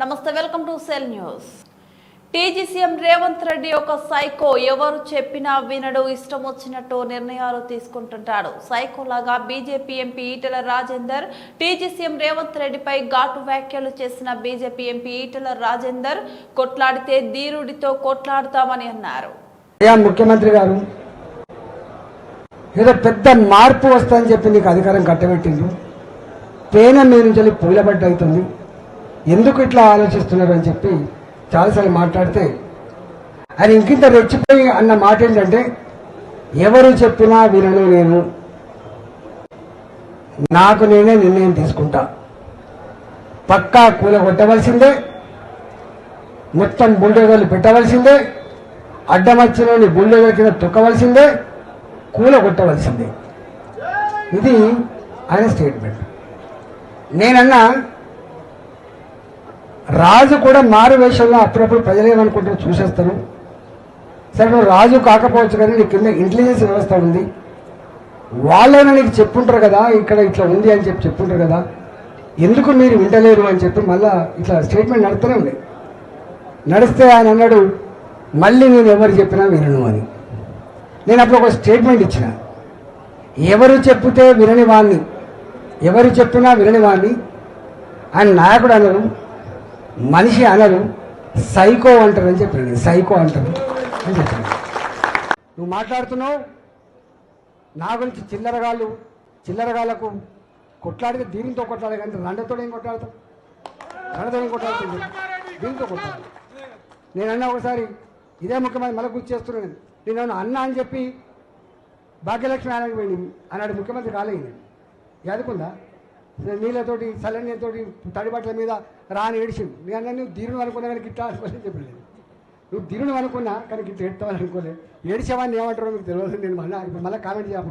నమస్తే welcome to cell news. TG CM Revanth Reddy ఒక psycho ఎవరు చెప్పినా వినడు ఇష్టం వచ్చినట్టు నిర్ణయాలు తీసుకుంటుంటాడు. సైకో లాగా BJP MP Etela Rajender TG CM Revanth రెడ్డిపై ఘాటు వ్యాఖ్యలు చేసిన బీజేపీ ఎంపీ ఈటెల రాజేందర్ కొట్లాడితే ధీరుడితో కొట్లాడతామని అన్నారు. ముఖ్యమంత్రి గారు ఏదో పెద్ద మార్పు వస్తుందని చెప్పి నీకు అధికారం కట్టబెట్టింది పేన మీద నుంచి పూలబడ్డ అవుతుంది ఎందుకు ఇట్లా ఆలోచిస్తున్నారు అని చెప్పి చాలాసార్లు మాట్లాడితే ఆయన ఇంకింత రెచ్చిపోయి అన్న మాట ఏంటంటే ఎవరు చెప్పినా వినను నేను. నాకు నేనే నిర్ణయం తీసుకుంటా. పక్కా కూల కొట్టవలసిందే మొత్తం బుల్డోజర్లు పెట్టవలసిందే అడ్డమచ్చినని బుల్డోజర్ కింద తొక్కవలసిందే కూల కొట్టవలసిందే. ఇది ఆయన స్టేట్మెంట్. నేనన్నా రాజు కూడా మారు వేషంలో అప్పుడప్పుడు ప్రజలేమనుకుంటారో చూసేస్తాను. సరే నువ్వు రాజు కాకపోవచ్చు కానీ నీ కింద ఇంటెలిజెన్స్ వ్యవస్థ ఉంది. వాళ్ళైనా నీకు చెప్పుంటారు కదా ఇక్కడ ఇట్లా ఉంది అని చెప్పి చెప్పుంటారు కదా. ఎందుకు మీరు వింటలేరు అని చెప్పి మళ్ళా ఇట్లా స్టేట్మెంట్ నడుస్తూనే ఉంది. నడిస్తే ఆయన అన్నాడు మళ్ళీ నేను ఎవరు చెప్పినా వినను అని. నేను అప్పుడు ఒక స్టేట్మెంట్ ఇచ్చిన. ఎవరు చెప్తే వినని వాణ్ణి? ఎవరు చెప్పినా వినని వాణ్ణి? ఆయన నాయకుడు అన్నారు. మనిషి అనరు సైకో అంటారు అని చెప్పాను సైకో అంటారు అని చెప్పాను నువ్వు మాట్లాడుతున్నావు నా గురించి చిల్లరగాళ్ళు చిల్లరగాళ్ళకు కొట్లాడితే దీనితో కొట్లాడే కానీ రండతో ఏం కొట్లాడతాం రండతో ఏం కొట్లాడుతుంది దీంతో కొట్లాడు. నేను అన్నా ఒకసారి ఇదే ముఖ్యమంత్రి మళ్ళీ గుర్తు చేస్తున్నాను నేను. అన్నా అని చెప్పి భాగ్యలక్ష్మి ఆయన పోయింది అన్నాడు ముఖ్యమంత్రి కాలేదు యాదుకుందా? నీళ్ళతోటి చల్లనీళ్ళతోటి తడిబట్టల మీద రాని ఏడిచింది నేను అన్న నువ్వు దీరుణం అనుకున్నా కానీ ఇట్లా అనుకోలేదు చెప్పలేదు. నువ్వు దీరుణం అనుకున్నా కానీ ఇట్లా ఎడతావని అనుకోలేదు. ఏడిచేవాడిని ఏమంటారో మీకు తెలియదు. నేను మళ్ళీ మళ్ళీ కామెంట్ చేయాలి.